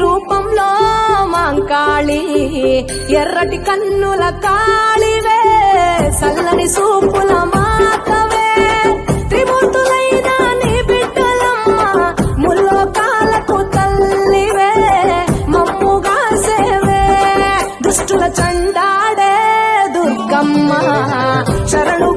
రూపంలో ఎర్రటి కన్నుల కాళివే సల్లని సూపుల మాతవే. త్రిమూర్తులైన నీ ముల్లో కాలకు తల్లివే మమ్ముగా సేవే. దుష్టుల చండాడే దుర్గమ్మ శరణు